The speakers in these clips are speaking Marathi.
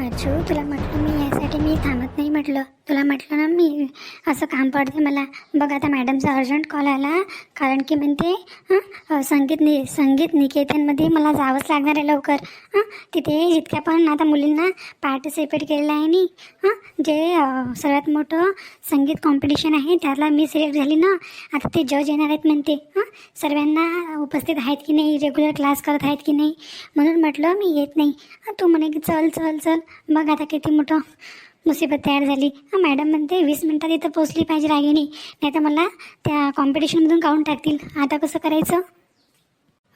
अजू तुला म्हटलं मी यासाठी मी थांबत नाही म्हटलं. तुला म्हटलं ना मी असं काम पडते मला. बघ आता मॅडमचा अर्जंट कॉल आला. कारण की म्हणते हां संगीत नि संगीत निकेतनमध्ये मला जावंच लागणार आहे लवकर. हां तिथे जितक्या पण आता मुलींना पार्टिसिपेट केलेलं आहे नी हां जे सर्वात मोठं संगीत कॉम्पिटिशन आहे त्याला मी सिलेक्ट झाली ना आता ते जज येणार आहेत म्हणते. हां सर्वांना उपस्थित आहेत की नाही? रेग्युलर क्लास करत आहेत की नाही? म्हणून म्हटलं मी येत नाही. तू म्हणे की चल चल चल. मग आता किती मोठं मुसीबत तयार झाली. हां मॅडम म्हणते वीस मिनटात इथं पोचली पाहिजे रागिणी. नाही तर मला त्या कॉम्पिटिशनमधून काढून टाकतील. आता कसं करायचं?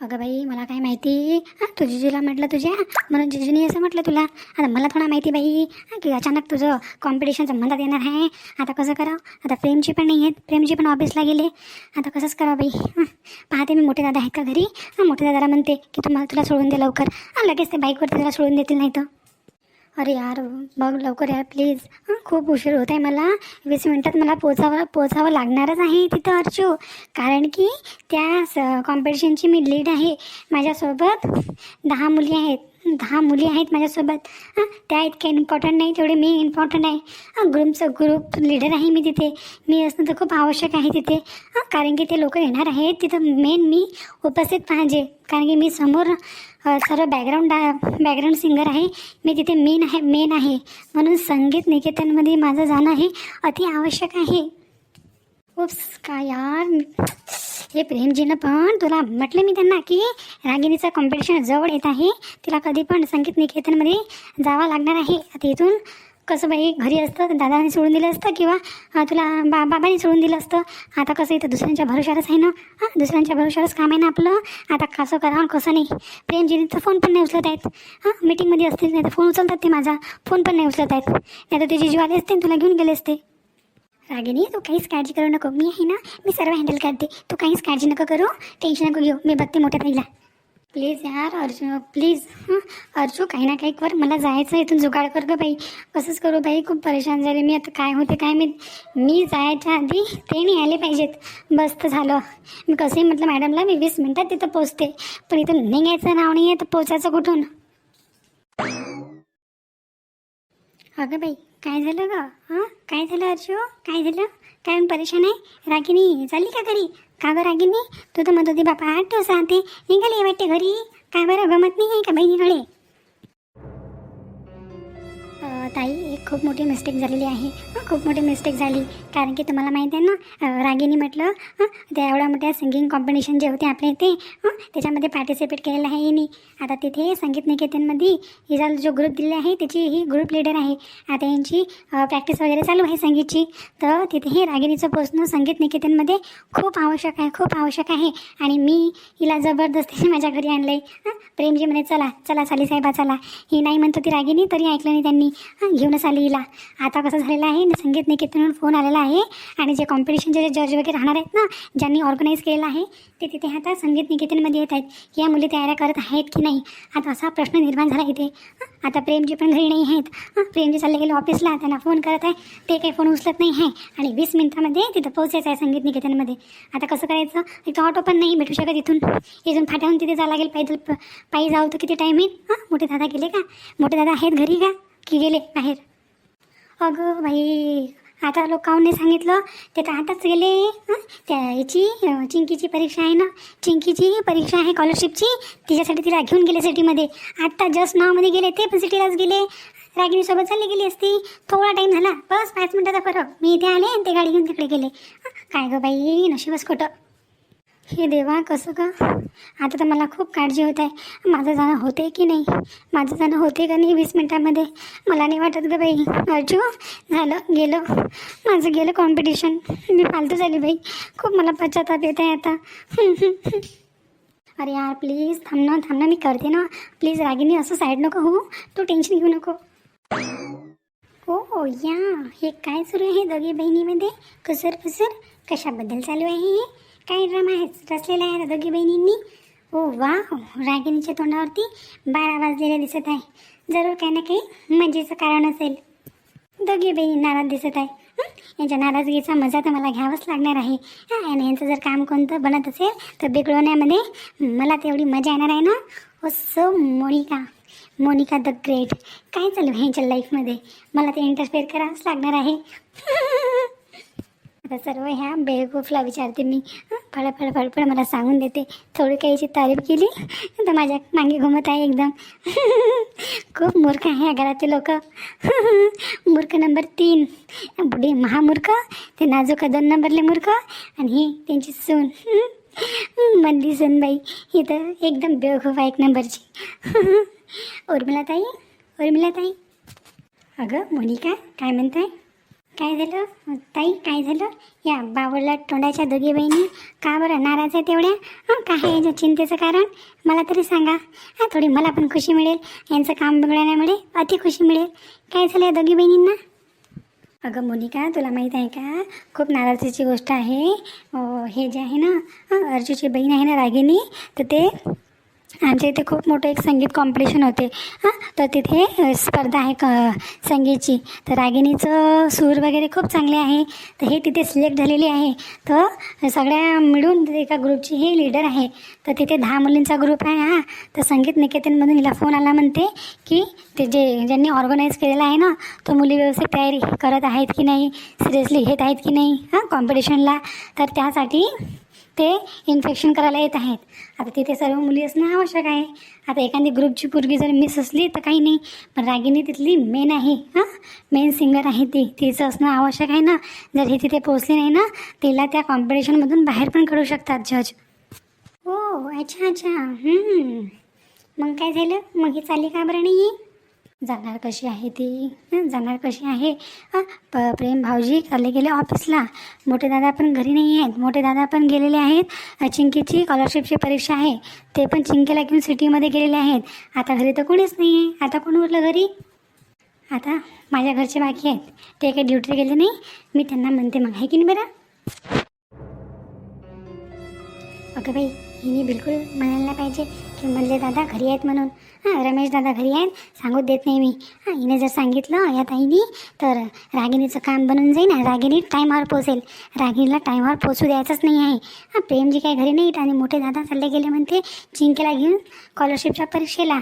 अगं बाई मला काय माहिती? हां तू जिजूला म्हटलं तुझ्या? म्हणून जिजूने असं म्हटलं तुला. आता मला थोडा माहिती बाई. हां की अचानक तुझं कॉम्पिटिशन संबंधात येणार आहे. आता कसं करावं? आता प्रेमची पण नाही आहेत. प्रेमची पण ऑफिसला गेले. आता कसंच करावं बाई? पाहते मी मोठे दादा आहेत का घरी? हां मोठे दादाला म्हणते की तुम्हाला तुला सोडून दे लवकर. हां लगेच ते बाईकवरती तुला सोडून देतील नाही तर अरे यार बघ लवकर यार प्लीज. हां खूप उशीर होत आहे मला. वीस मिनटात मला पोचावं पोचावं लागणारच आहे तिथं अर्चू. कारण की त्या स कॉम्पिटिशनची मी लीड आहे. माझ्यासोबत दहा मुली आहेत. दहा मुली आहेत माझ्यासोबत. हां त्या इतक्या इम्पॉर्टंट नाही तेवढे मी इम्पॉर्टंट आहे. हां ग्रुपचं ग्रुप लीडर आहे मी तिथे. मी असणं तर खूप आवश्यक आहे तिथे. हां कारण की ते लोक येणार आहेत. तिथं मेन मी उपस्थित पाहिजे. कारण की मी समोर सर्व बॅकग्राऊंड बॅकग्राऊंड सिंगर आहे. मी तिथे मेन आहे मेन आहे. म्हणून संगीत निकेतनमध्ये माझं जाणं हे अति आवश्यक आहे. उप्स का यार? हे प्रेमजीनं पण तुला म्हटलं मी त्यांना की रागिणीचं कॉम्पिटिशन जवळ येत आहे. तिला कधी पण संगीत निकेतनमध्ये जावं लागणार आहे. आता इथून कसं बाई घरी असतं दादाने सोडून दिलं असतं किंवा तुला बा बाबाने सोडून दिलं असतं? आता कसं इथं दुसऱ्यांच्या भरोशावरच आहे ना? हां दुसऱ्यांच्या भरोशावरच काम आहे ना आपलं? आता कसं करावं कसं नाही? प्रेमजीनीचा फोन पण नाही उचलत आहेत. हां मीटिंगमध्ये असतील नाही तर फोन उचलतात ते माझा. फोन पण नाही उचलत आहेत. नाही तर ते जिजू आले असते तुला घेऊन गेले असते. रागिनी तू काहीच काळजी करू नको. मी आहे ना मी सर्व हँडल करते. तू काहीच काळजी नको करू. टेन्शन नको घेऊ. मी बघते मोठ्या ताईला प्लीज यार अर्जू प्लीज हं? अर्जू काही ना काही कर मला जायचं इथून जुगाड कर गं बाई. कसंच करू बाई? खूप परेशान झाले मी. आता काय होते काय मी मी जायच्या आधी ते नाही आले पाहिजेत. बस तर झालं. मी कसंही म्हटलं मॅडमला मी वीस मिनटात तिथं पोचते पण इथं निघायचं नाव नाही आहे तर पोचायचं कुठून? अगं बाई काय झालं ग? हां? काय झालं अर्शो काय झालं? काय परेशान आहे? रागिनी चालली का घरी? का गं रागिनी? तू तर म्हणत होती बापा आठ दिवस राहते. निघाली वाटते घरी. काय बरं? गमत नाही आहे का बहिणीकडे? ताई एक खूप मोठी मिस्टेक झालेली आहे. खूप मोठी मिस्टेक झाली. कारण की तुम्हाला माहिती आहे ना रागिनी म्हटलं त्या एवढ्या मोठ्या सिंगिंग कॉम्पिटिशन जे होते आपल्या इथे त्याच्यामध्ये पार्टिसिपेट केलेलं आहे हिने. आता तिथे संगीत निकेतनमध्ये हिचा जो ग्रुप दिलेला आहे त्याची ही ग्रुप लीडर आहे. आता यांची प्रॅक्टिस वगैरे चालू आहे संगीतची. तर तिथेही रागिनीचं पोचणं संगीत निकेतनमध्ये खूप आवश्यक आहे खूप आवश्यक आहे. आणि मी हिला जबरदस्तीने माझ्या घरी आणलं आहे प्रेमजी म्हणे चला चला साली साहेबा चला. ही नाही म्हणत होती रागिनी तरी ऐकलं नाही त्यांनी. घेऊनच आली हिला. आता कसं झालेलं आहे ना संगीत निकेतनहून फोन आलेला आहे आणि जे कॉम्पिटिशनचे जे जज वगैरे राहणार आहेत ना ज्यांनी ऑर्गनाईज केलेलं आहे ते तिथे आता संगीत निकेतनमध्ये येत आहेत. या मुली तयाऱ्या करत आहेत की नाही? आता असा प्रश्न निर्माण झाला इथे. आता प्रेमजी पण घरी नाही आहेत. प्रेमजी चालले गेले ऑफिसला त्यांना फोन करत आहे. ते काही फोन उचलत नाही आहे. आणि वीस मिनिटामध्ये तिथं पोहोचायचं आहे संगीत निकेतनमध्ये. आता कसं करायचं? इथं ऑटो पण नाही भेटू शकत इथून. इथून फाट्याहून तिथे जावं लागेल. पैदल प- पायी जाऊ तर किती टाईम येईल? हां मोठे दादा गेले का? मोठे दादा आहेत घरी का? की गेले बाहेर अगं बाई आता लोकांनी सांगितलं ते तर आताच गेले त्या याची चिंकीची परीक्षा आहे ना? चिंकीची परीक्षा आहे स्कॉलरशिपची तिच्यासाठी तिला घेऊन गेले सिटीमध्ये. आत्ता जस्ट नावमध्ये गेले ते पण सिटीलाच गेले. रागिणीसोबत चालली गेली असती. थोडा टाईम झाला बस पाच मिनटाचा फरक. मी इथे आले आणि ते गाडी घेऊन तिकडे गेले. काय गं बाई नशीबच खोटं. हे देवा, कसं का आता तर मला खूप काळजी होत आहे. माझं जाणं होते की नाही? माझं जाणं होते का नाही वीस मिनटामध्ये? मला नाही वाटत ग बाई. अर्जू, झालं, गेलं. माझं गेलं कॉम्पिटिशन मी फालतू झाली बाई. खूप मला पश्चाताप येत आहे आता. अरे यार प्लीज़ थांब ना थांब ना, मी करते ना. प्लीज़ रागिनी, असं साईड नको हो तू टेन्शन घेऊ नको. हो या. हे काय सुरू आहे दोघी बहिणीमध्ये? कुसर फुसर कशाबद्दल चालू आहे हे? काय ड्रामा आहे? रचलेला आहे दोघी बहिणींनी. ओ वा रागिणीच्या तोंडावरती बारा वाजलेले दिसत आहे. जरूर काही ना काही मजेचं कारण असेल. दोघी बहिणी नाराज दिसत आहे. यांच्या नाराजगीचा मजा तर मला घ्यावाच लागणार आहे. आणि यांचं जर काम कोणतं बनत असेल तर बिघडवण्यामध्ये मला तेवढी मजा येणार आहे ना? हो so Monica. Monica the great. काय चालू ह्यांच्या लाईफमध्ये मला ते इंटरफेअर करावंच लागणार आहे. आता सर्व ह्या बेवकूफला विचारते मी. हं, फळ फळ फळफळ मला सांगून देते. थोडी काहीची तारीफ केली तर माझ्या मागे घुमत आहे एकदम. खूप मूर्ख आहे या घरातले लोक. मूर्ख नंबर तीन. बुढे महामूर्ख ते नाजूक दोन नंबरले मूर्ख आणि ही त्यांची सून. मंदी सूनबाई ही तर एकदम बेवकूफ आहे एक नंबरची. उर्मिला ताई उर्मिला ताई अगं मोनिका काय म्हणताय? काय झालं? ताई काय झालं? या बावळला तोंडाच्या दोघी बहिणी का बरं नाराज आहे तेवढ्या? हां काय आहे याच्या चिंतेचं कारण? मला तरी सांगा. हां थोडी मला पण खुशी मिळेल. यांचं काम बिघडण्यामुळे अति खुशी मिळेल. काय झालं या दोघी बहिणींना? अगं मोनिका तुला माहीत आहे का? खूप नाराजीची गोष्ट आहे. अं, हे जे आहे ना अर्जुची बहीण आहे ना रागिनी तर ते आमच्या इथे खूप मोठं एक संगीत कॉम्पिटिशन होते. हां तर तिथे स्पर्धा आहे क संगीतची. तर रागिणीचं सूर वगैरे खूप चांगले आहे. तर हे तिथे सिलेक्ट झालेली आहे. तर सगळ्या मिळून एका ग्रुपची ही लीडर आहे. तर तिथे दहा मुलींचा ग्रुप आहे हां. तर संगीत निकेतनमधून हिला फोन आला म्हणते की ते जे ज्यांनी ऑर्गनाईज केलेला आहे ना तो मुली व्यवस्थित तयारी करत आहेत की नाही? सिरियसली घेत आहेत की नाही? हां कॉम्पिटिशनला तर त्यासाठी ते इन्फेक्शन करायला येत आहेत. आता तिथे सर्व मुली असणं आवश्यक आहे. आता एखादी ग्रुपची पोरगी जर मिस असली तर काही नाही. पण रागिनी तिथली मेन आहे हां? मेन सिंगर आहे ती. तिचं असणं आवश्यक आहे ना? जर हे तिथे पोहोचली नाही ना तिला त्या कॉम्पिटिशनमधून बाहेर पण काढू शकतात जज हो अच्छा अच्छा. मग काय झालं? मग ही चाली का बरं नाही जाणार कशी आहे ती? जाणार कशी आहे? प प्रेम भाऊजी चालले गेले ऑफिसला. मोठे दादा पण घरी नाही आहेत. मोठे दादा पण गेलेले आहेत. चिंकीची स्कॉलरशिपची परीक्षा आहे. ते पण चिंकीला घेऊन सिटीमध्ये गेलेले आहेत. आता घरी तर कोणीच नाही आहे आता कोण उरलं घरी? आता माझ्या घरचे बाकी आहेत. ते काही ड्युटी गेले नाही. मी त्यांना म्हणते मग आहे की नाही बरं? अगं बाई हिने बिलकुल म्हणायला नाही पाहिजे. की म्हणले दादा घरी आहेत म्हणून. हां रमेश दादा घरी आहेत सांगूच देत नाही मी. हां हिने जर सांगितलं या ताईनी तर रागिणीचं काम बनून जाईल ना रागिणी टायमावर पोचेल. रागिणीला टायमावर पोचू द्यायचंच नाही आहे. हां प्रेमजी काही घरी नाहीत आणि मोठे दादा चालले गेले म्हणते चिंकेला घेऊन स्कॉलरशिपच्या परीक्षेला.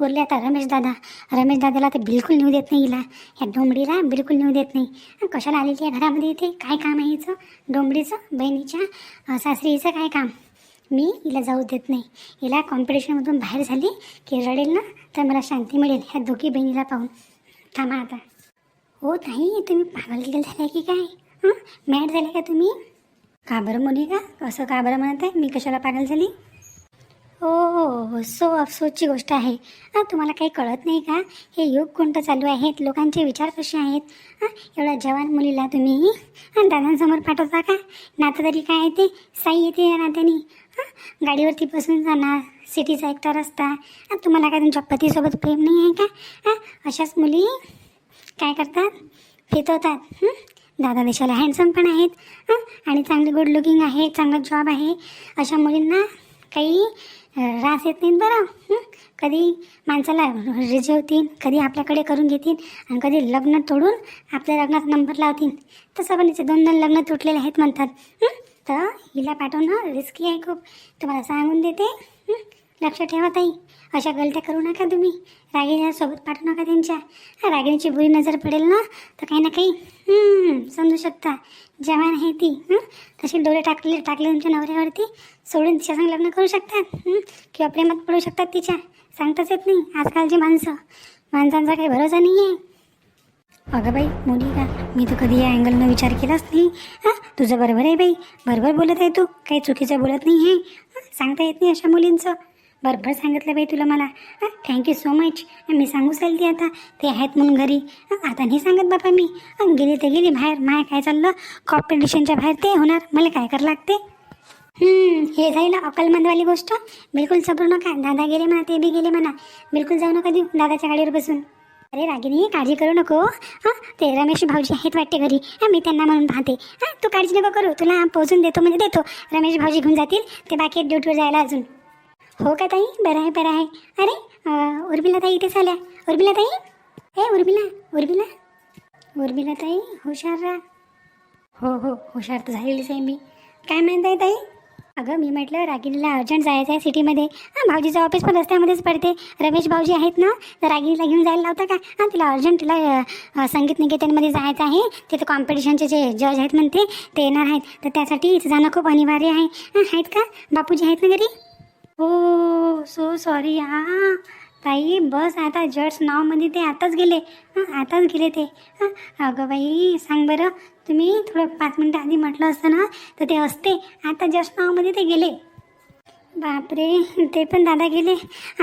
बोलले आता रमेश दादा रमेश दादाला ते बिलकुल नेऊ देत नाही हिला. या डोंबडीला बिलकुल नेऊ देत नाही. कशाला आलेली आहे घरामध्ये इथे? काय काम आहे हिचं? डोंबडीचं? बहिणीच्या? सासरीचं काय काम? मी हिला जाऊ देत नाही. हिला कॉम्पिटिशनमधून बाहेर झाली की रडेल ना तर मला शांती मिळेल. ह्या दोघी बहिणीला पाहून. थांबा आता. हो ताई तुम्ही पागल गेल झाल्या की काय? हां? मॅड झाले का तुम्ही? का बरं मुली का? असं का बरं म्हणत आहे? मी कशाला पागल झाली? हो हो हो. सो अफसोसची गोष्ट आहे. हां तुम्हाला काही कळत नाही का? हे योग कोणतं चालू आहेत? लोकांचे विचार कसे आहेत? हां एवढ्या जवान मुलीला तुम्ही दादांसमोर पाठवता का? नातं तरी काय आहे ते? साई येते या नात्याने. हां गाडीवरती बसून जाणार सिटीचा एकटा रस्ता. तुम्हाला काय तुमच्या पतीसोबत प्रेम नाही आहे का? हां अशाच मुली काय करतात? फिरवतात. दादा देशाला हँडसम पण आहेत. आणि चांगले गुड लुकिंग आहे चांगला जॉब आहे. अशा मुलींना काही रास येत नाहीत बरं. कधी माणसाला रिझवतील कधी आपल्याकडे करून घेतील आणि कधी लग्न तोडून आपल्या लग्नात नंबर लावतील. तसं पण हिचे दोन दोन लग्न तुटलेले आहेत म्हणतात. तर हिला पाठवणं रिस्की आहे खूप. तुम्हाला सांगून देते. लक्ष ठेवा ताई. अशा गलत्या करू नका तुम्ही. रागिणीला सोबत पाठवू नका त्यांच्या. रागिणीची बुरी नजर पडेल ना तर काही ना काही समजू शकता. जवान आहे ती तसे डोळे टाकले टाकले तुमच्या नवऱ्यावरती. सोडून तिच्या संग लग्न करू शकतात किंवा प्रेमात पडू शकतात तिच्या. सांगताच येत नाही आजकालची माणसं. माणसांचा काही भरोसा नाही आहे अगं बाई मुली का? मी तर कधी या अँगलनं विचार केलाच नाही. हां? तुझं बरोबर आहे बाई. बरोबर बोलत आहे तू. काही चुकीचं बोलत नाही आहे. सांगता येत नाही अशा मुलींचं. बरोबर सांगितलं बाई तुला मला. हां? थँक्यू सो मच मी सांगू चालते आता. ते आहेत म्हणून घरी. आता नाही सांगत बाबा मी. गेली ते गेली बाहेर. माय काय चाललं? कॉम्पिटिशनच्या बाहेर ते होणार. मला काय करावं लागते? हे झाली ना अकलमंदवाली गोष्ट. बिलकुल सबरू नका. दादा गेले म्हणा ते बी गेले म्हणा. बिलकुल जाऊ नका देऊ. दादाच्या गाडीवर बसून. अरे रागिनी काळजी करू नको हां? ते रमेश भाऊजी आहेत वाटते घरी. हां मी त्यांना म्हणून पाहते. हां तू काळजी नको करू तुला पोहोचून देतो म्हणजे देतो. रमेश भाऊजी घेऊन जातील ते बाकी आहेत ड्युटीवर जायला अजून. हो का ताई? बरं आहे बरं आहे. अरे उर्मिला ताई इथेच आल्या. उर्मिला ताई? ए उर्मिला उर्मिला. उर्मिला ताई हुशार रा हो हो हुशार तर झालेलीच आहे मी. काय म्हणताय ताई? अगं मी म्हटलं रागिणीला अर्जंट जायचं आहे सिटीमध्ये हां भाऊजीचं ऑफिस पण रस्त्यामध्येच पडते. रमेश भाऊजी आहेत ना तर रागिणीला घेऊन जायला लावता का? हां तिला अर्जंट तिला संगीत निकेतनमध्ये जायचं आहे. तिथे कॉम्पिटिशनचे जे जज आहेत म्हणते ते येणार आहेत. तर त्यासाठी इथं जाणं खूप अनिवार्य आहे. हां आहेत का? बापूजी आहेत ना घरी? हो सो सॉरी हां. ताई बस आता जड्स नावमध्ये ते आताच गेले. आताच गेले ते. अगं बाई सांग बरं तुम्ही थोडं पाच मिनटं आधी म्हटलं असतं ना तर ते असते. आता जस्ट नावमध्ये ते गेले. बापरे ते पण दादा गेले.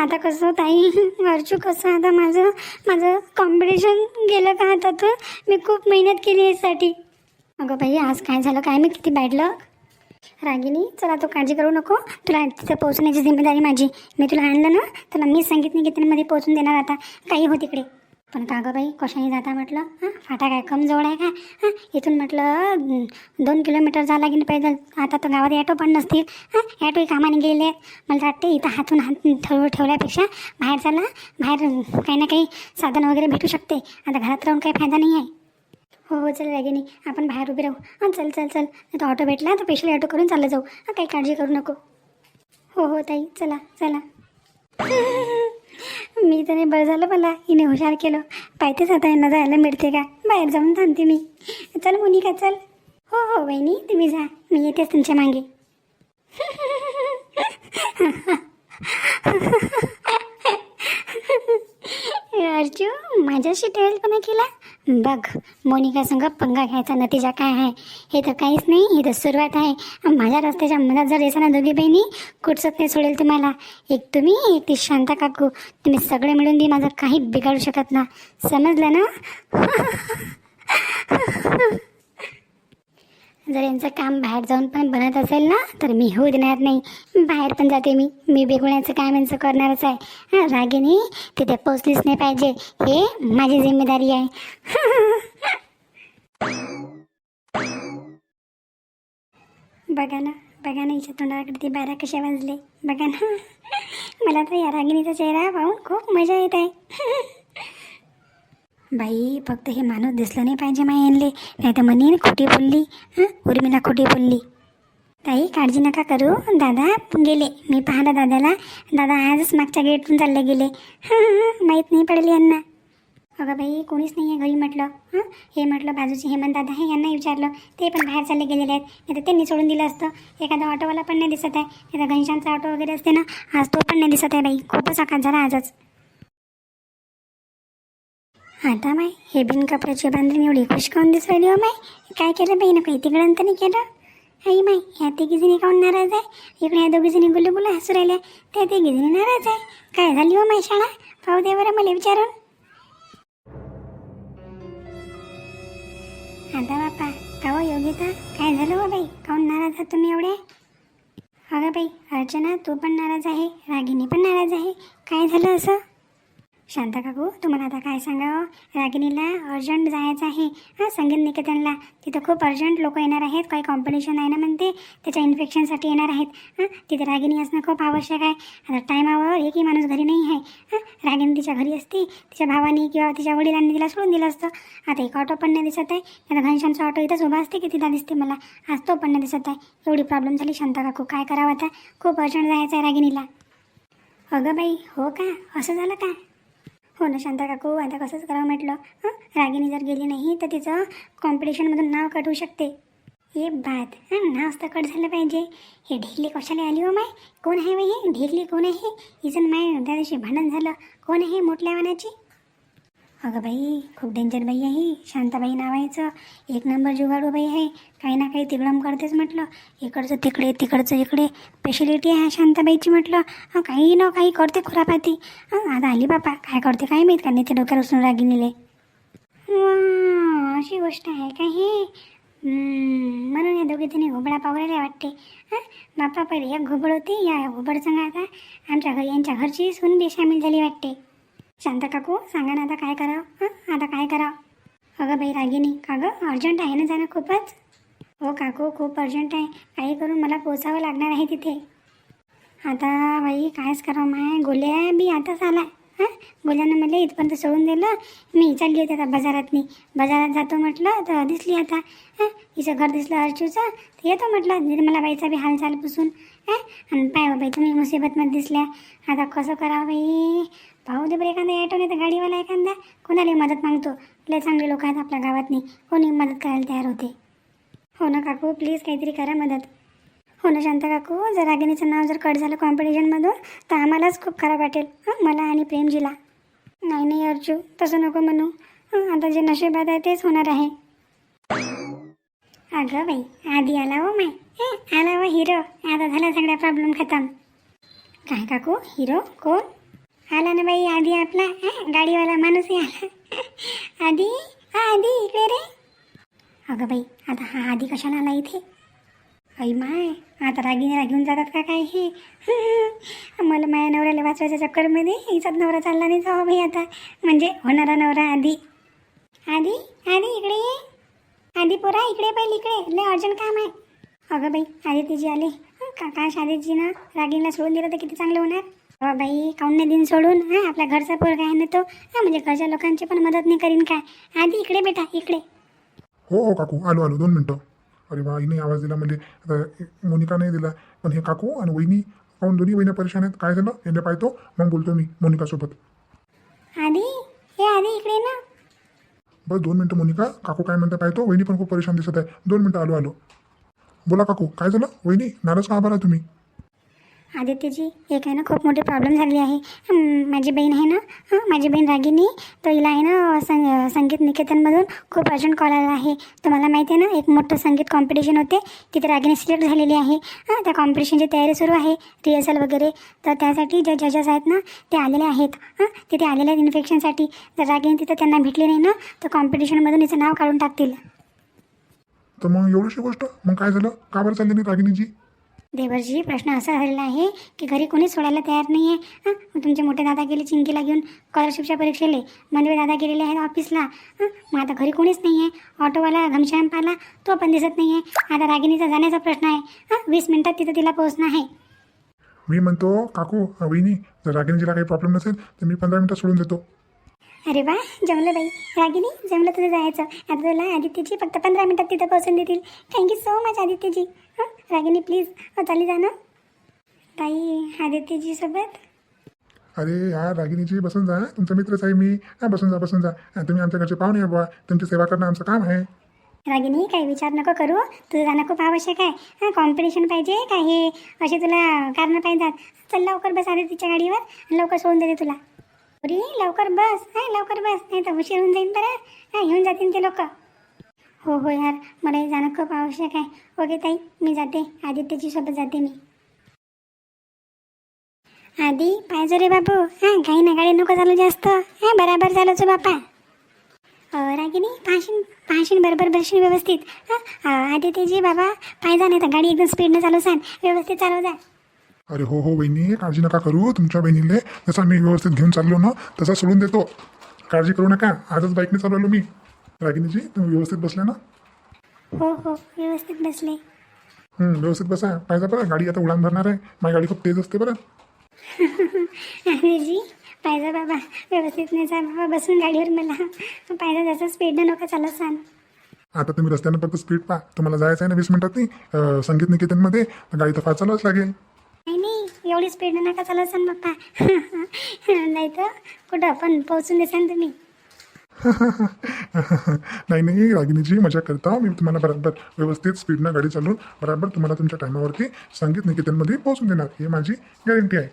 आता कसं ताई वरचू कसं आता माझं माझं कॉम्पिटिशन गेलं का आता तर मी खूप मेहनत केली यासाठी. अगं बाई आज काय झालं काय मी किती बॅडलं रागिनी चला तू काळजी करू नको. तुला तिथं पोहोचण्याची जिम्मेदारी माझी. मी तुला आणलं ना तुला मी की निकेतनमध्ये पोहोचून देणार आता. काही हो तिकडे. पण का गं बाई कशाने जाता म्हटलं? हां? फाटा काय कम जवळ आहे का? हां? इथून म्हटलं दोन किलोमीटर झाला की पैदल. आता तर गावात ॲटो पण नसतील. हां? ॲटोही कामाने गेले आहेत. मला वाटते इथं हातून हात ठेव ठेवल्यापेक्षा बाहेर चला. बाहेर काही ना काही साधन वगैरे भेटू शकते. आता घरात राहून काही फायदा नाही आहे. हो हो चल रागिनी आपण बाहेर उभे राहू. हां चल चल चल. आता ऑटो भेटला तर स्पेशल ऑटो करून चाललं जाऊ. हां काही काळजी करू नको. हो हो ताई चला चला. मी तर नाही बरं झालं मला. हिने हुशार केलं. पाहिजेच आता यांना जायला मिळते का? बाहेर जाऊन थांबते मी. चल मोनिका चल. हो हो वहिनी तुम्ही जा. मी येतेच तुमच्या मागे. अर्जू माझ्याशी टेलपणा केला? बघ मोनिका संग पंगा घ्यायचा नतीजा काय आहे? हे तर काहीच नाही हे तर सुरुवात आहे. माझ्या रस्त्याच्या मनात जर येसा ना दोघी बहिणी कुठचंच नाही सोडेल तुम्हाला? एक तुम्ही एक ती शांता काकू. तुम्ही सगळे मिळून बी माझं काही बिघाडू शकत ना. समजलं ना? जर यांचं काम बाहेर जाऊन पण बनत असेल ना तर मी होऊ देणार नाही. बाहेर पण जाते मी. मी बेगुण्याचं काम यांचं करणारच आहे. हां रागिनी तिथे पोचलीच नाही पाहिजे. हे माझी जिम्मेदारी आहे. बघा ना बघा ना हिच्या तोंडाकडे ते बारा कशा वाजले. बघा ना. मला तर या रागिनीचा चेहरा पाहून खूप मजा येत आहे. बाई फक्त हे माणूस दिसलं नाही पाहिजे मायनले नाही तर म्हणे खोटी बोलली. हां? उर्मिला खोटी बोलली. ताई काळजी नका करू. दादा गेले. मी पाहिलं दादाला. दादा आजच मागच्या गेटून चालले गेले. माहीत नाही पडली यांना. अगं बाई कोणीच नाही आहे घरी म्हटलं. हां? हे म्हटलं बाजूचे हेमंत दादा आहे यांना विचारलं. ते पण बाहेर चालले गेलेले आहेत. नाही तर त्यांनी सोडून दिलं असतं. एखादा ऑटोवाला पण नाही दिसत आहे. नाही तर घनश्यामचा ऑटो वगैरे असते ना आज तो पण नाही दिसत आहे बाई. खूपच आकाश झाला आजच. आता माय हे बिन कपड्याची बांधणी एवढी खुश काऊन दिसली हो माय? काय केलं बाई नको तिकडं तर नाही केलं? आई माय ह्या तिघीजणी काऊन नाराज आहे? इकडे ह्या दोघीजणी गुल्ले गुल्ले हसू राहिल्या त्या तिघीजणी नाराज आहे? काय झाली हो माय शाळा? पाहू दे बरं मला विचारून. आता बापा का योगिता काय झालं हो बाई? काऊन नाराज आहात तुम्ही एवढे? अगं बाई अर्चना तू पण नाराज आहे रागिनी पण नाराज आहे. काय झालं असं? शांता काकू तुम्हाला आता काय सांगावं? रागिनीला अर्जंट जायचं आहे. हां संगीत निकेतनला. तिथं खूप अर्जंट लोक येणार आहेत. काही कॉम्पिटिशन आहे ना म्हणते. त्याच्या इन्फेक्शनसाठी येणार आहेत. हां तिथे रागिनी असणं खूप आवश्यक आहे. आता टायमावर एकही माणूस घरी नाही आहे. हां रागिनी तिच्या घरी असती. तिच्या भावानी किंवा तिच्या वडिलांनी तिला सोडून दिलं असतं. आता एक ऑटो पण नाही दिसत आहे. आता घनश्यामचा ऑटो इथंच उभा असते की तिला दिसते मला. आज तो पण नाही दिसत आहे. एवढी प्रॉब्लेम झाली शांता काकू. काय करावं आता? खूप अर्जंट जायचं आहे रागिनीला अगं बाई हो का? असं झालं का? हो ना शांता काकू आता कसंच करावं म्हटलं? हां? रागिनी जर गेली नाही तर तिचं कॉम्पिटिशनमधून नाव कटवू शकते. ये बात हां? नाव असतं कट झालं पाहिजे. हे ढेकली कशाला आली हो माय? कोण आहे हे? ढेकली कोण आहे हिचं माय दादाशी दिवशी भांडण झालं. कोण आहे मोठल्या वानाची अगं बाई खूप डेंजर बाई आहे ही. शांताबाई नावायचं. एक नंबर जुगाडू बाई आहे. काही ना काही तिकडम करतेच म्हटलं. इकडचं तिकडे तिकडचं इकडे. स्पेशलिटी आहे शांताबाईची म्हटलं. हां काही ना काही करते खुरापाती. हां आता आली बापा. काय करते काय माहीत? का नाही ते डोक्यावर उचलून रागिनीले वा, अशी गोष्ट आहे का हे? म्हणून या दोघी जणी घोबडा पावलेल्या वाटते. हां बापा पहिले एक घोबड होती या घोबडचं संग आता आमच्या घरी यांच्या घरची सून बी सामील झाली वाटते. शांता काकू सांगा ना आता काय करावं? हां? आता काय करावं? अगं बाई रागिनी. का गं अर्जंट आहे ना जाणं खूपच? हो काकू खूप अर्जंट आहे. काही करून मला पोचावं लागणार आहे तिथे. आता बाई कायच करावं? माय गोल्या बी आताच आला हां? गोल्यानं मला इथपर्यंत सोडून दिलं. मी चालली होती आता बाजारातनी. बाजारात जातो म्हटलं तर दिसली आता. हां? हिचं घर दिसलं अर्चूचं तर येतो म्हटलं. निर्मलाबाईचा बी हालचाल पुसून. हां? आणि पाय बाई तुम्ही मुसीबतमध्ये दिसल्या. आता कसं करावं बाई? पाहू दे बरं एखादा ॲटो नाही तर गाडीवाला एखादा कोणाला मदत मागतो? लय चांगले लोक आहेत आपल्या गावातनी. कोणी मदत करायला तयार होते. हो ना काकू? प्लीज काहीतरी करा मदत. हो ना शांता काकू? जर रागिणीचं नाव जर कट झालं कॉम्पिटिशनमधून तर आम्हालाच खूप खराब वाटेल. मला आणि प्रेमजीला. नाही नाही अर्जू. तसं नको म्हणू. आता जे नशिबात आहे तेच होणार आहे. अगं बाई आधी आला हो माय. हे? आला व हिरो. आता झाला सगळ्या प्रॉब्लेम खतम. काय काकू? हिरो? कोण? आला ना बाई आधी आपला गाडीवाला माणूसही आला। आधी हा आधी इकडे रे। अगं बाई आता हा आधी कशाला आला इथे? आई माय आता रागिनीला घेऊन जातात का काय हे? मला माया नवऱ्याला वाचवायच्या चक्करमध्ये हिचाच नवरा चालला नाही जावा भाई आता. म्हणजे होणारा नवरा आधी आधी आधी इकडे ये. आधी पोरा इकडे पहिले इकडे. लय अर्जंट काम आहे. अगं बाई आदित्यजी आले. का का काश ना रागिनीला सोडून दिलं तर किती चांगलं होणार? बाई काऊन नाही दिन सोडून? हां आपल्या घरचा पोरगा आहे ना तो. हां म्हणजे घरच्या लोकांची पण मदत नाही करीन काय आधी इकडे बेटा इकडे. हो हो काकू. आलो आलो. दोन मिनटं. अरे वा हिने आवाज दिला म्हणजे आता मोनिका नाही दिला पण हे काकू आणि वहिनी काहून दोन्ही वहिनी परेशान आहेत? काय झालं? यांना पाहतो. मग बोलतो मी मोनिकासोबत. आधी? हे आधी इकडे ना. बस दोन मिनटं मोनिका. काकू काय म्हणता पाहतो. वहिनी पण खूप परेशान दिसत आहे. दोन मिनटं आलो आलो. बोला काकू. काय झालं? वहिनी नाराज का बरं तुम्ही? आदित्यजी एक आहे ना खूप मोठी प्रॉब्लेम झाली आहे. माझी बहीण आहे ना? माझी बहीण रागिनी तर हिला आहे ना संग संगीत निकेतनमधून खूप अर्जंट कॉल आला आहे. तुम्हाला माहिती आहे ना एक मोठं संगीत कॉम्पिटिशन होते. तिथे रागिनी सिलेक्ट झालेली आहे. त्या कॉम्पिटिशनची तयारी सुरू आहे रिहर्सल वगैरे. तर त्यासाठी ज्या जजेस आहेत ना ते आलेले आहेत. हां तिथे आलेले आहेत इन्फेक्शनसाठी जर रागिनी तिथं त्यांना भेटली नाही ना तर कॉम्पिटिशनमधून हिचं नाव काढून टाकतील. तर मग एवढीशी गोष्ट? मग काय झालं? का बरं चालली नाही रागिनीजी देवरजी प्रश्न असा झालेला आहे की घरी कोणीच सोडायला तयार नाही आहे हां तुमचे मोठे दादा गेले चिंकीला घेऊन स्कॉलरशिपच्या परीक्षेले. मनवे दादा गेलेले आहेत ऑफिसला हां मग आता घरी कोणीच नाही आहे ऑटोवाला घमश्याम पाला तो पण दिसत नाही आहे आता रागिनीचा जाण्याचा प्रश्न आहे. हां वीस मिनिटात तिथं तिला पोहोचणं आहे. मी म्हणतो काकू वहिनी जर रागिनीजीला काही प्रॉब्लेम नसेल तर मी पंधरा मिनटं सोडून देतो. अरे वा जमलं बाई. रागिनी जमलं तुझं जायचं. आता तुला आदित्यजी फक्त पंधरा मिनिटात तिथं पोहोचून देतील. Thank you so much Adityaji. हां रागिनी प्लीज चाली जा ना. ताई आदित्यजीसोबत अरे यार रागिनीजी बसून जा. तुमचा मित्रच आहे मी. हा बसून जा बसून जा. तुम्ही आमच्या घरचे पाहुणे आहे बुवा. तुमची सेवा करणं आमचं काम आहे. रागिनी काही विचार नको करू. तुझं जाणं खूप आवश्यक आहे. हां कॉम्पिटिशन पाहिजे का हे असे तुला कारणं पाहिजेत. चल लवकर बस आधी तिच्या गाडीवर. लवकर सोडून देते तुला. अरे लवकर बस. हां लवकर बस. नाही तर उशीर होऊन जाईन बरं. हां घेऊन जातील ते लोक. हो हो यार. मला हे जाणं खूप आवश्यक आहे. ओके ताई मी जाते. आदित्यची सोबत जाते मी. आधी पाहिजे रे बाबू हां काही ना गाडी नको चालू जास्त. हां बराबर चालवतो बापा. रागिनी पाहशीन पाहशीन बरोबर बसशील व्यवस्थित. हां आदित्यजी बाबा पाहिजा नाही तर गाडी एकदम स्पीडनं चालू सांग. व्यवस्थित चालव जा. अरे हो हो बहिणी काळजी नका करू. तुमच्या बहिणीले जसा मी व्यवस्थित घेऊन चाललो ना तसा सोडून देतो. काळजी करू नका. आजच बाईकने चालवलो मी. रागिनीजी तुम्ही व्यवस्थित बसल्या ना? हो हो व्यवस्थित बसले. हं, व्यवस्थित बसा. पाहिजे बरं. गाडी आता उडान भरणार आहे. माझी गाडी खूप तेज असते बरं. आदिजी पाहिजे बाबा. व्यवस्थित नाही जा बाबा बसून गाडीवर मला. पाहिजे जसं स्पीडनं नको चालत सांग आता तुम्ही रस्त्यानं फक्त स्पीड पा तुम्हाला जायचं आहे ना वीस मिनिटात नाही? अं, संगीत निकेतनमध्ये? तर गाडी तर फार चालवाच लागेल. नाही नाही. एवढी स्पीडनं नका चालत सांग बाप्पा. नाही तर कुठं? पण पोहोचून देसान तुम्ही. नाही नाही रागिनीजी मजा करता. मी तुम्हाला बरोबर व्यवस्थित स्पीडनं गाडी चालवून बरोबर तुम्हाला तुमच्या टायमावरती संगीत निकेतनमध्ये पोहोचून देणार. ही माझी गॅरंटी आहे.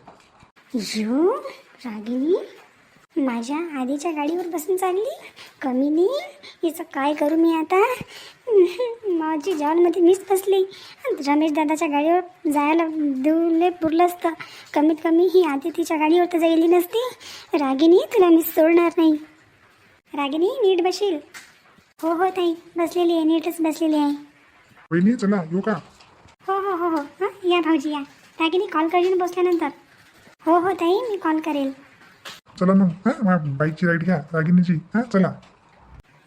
रागिनी माझ्या आधीच्या गाडीवर बसून चालली? कमी नाही? याचं काय करू मी आता? माझी जॉलमध्ये मीच बसली रमेश दादाच्या गाडीवर जायला देऊले पुरलं असतं. कमीत कमी ही आधी तिच्या गाडीवर तर जायली नसती. रागिनी तुला मी सोडणार नाही. रागिनी नीट बशील हो हो ताई बसलेली आहे नीटच बसलेली आहे वहिनी चला येऊ का हो हो हो हो हाँ या भाऊजी या रागिनी कॉल करशील बसल्यानंतर हो हो ताई मी कॉल करेल चला मग हाँ बाईकची राईड घ्या रागिनीची हाँ चला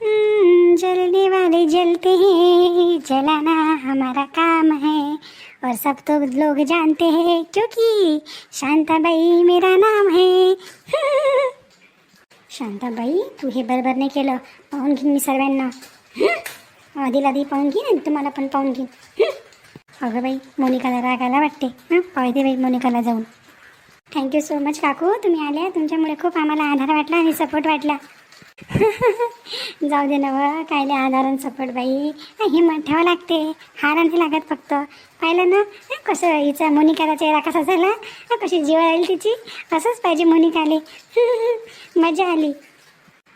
हम्म, जलने वाले जलते हैं जलाना हमारा काम है और सब तो लोग जानते हैं क्योंकि शांताबाई मेरा नाम है शांताबाई तू हे बरोबर नाही केलं. पाहून घेईन मी सर्वांना. आधीला आधी पाहून घेईन आणि तुम्हाला पण पाहून घेईन अगं बाई मोनिकाला रागायला वाटते. हां? पाहते बाई मोनिकाला जाऊन. थँक्यू सो मच काकू. तुम्ही आल्या. तुमच्यामुळे खूप आम्हाला आधार वाटला आणि सपोर्ट वाटला. जाऊ दे नव व कायले आधारण सपोर्ट बाई. हिंमत ठेवावं लागते. हार आणखी लागत फक्त. पाहिलं ना? कसं हिचा मोनिकाचा चेहरा कसा झाला? कशी जीवा राहील तिची? असंच पाहिजे मोनिकाले. मजा आली.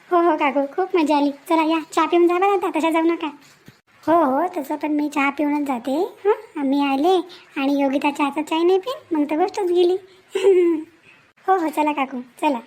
हो हो काकू खूप मजा आली. चला या चहा पिऊन जा बरं आता तशा जाऊ नका. हो हो तसं पण मी चहा पिऊनच जाते. हां मी आले आणि योगिता चहाचा चाय नाही पिन मग तर गोष्टच गेली. हो हो चला काकू चला.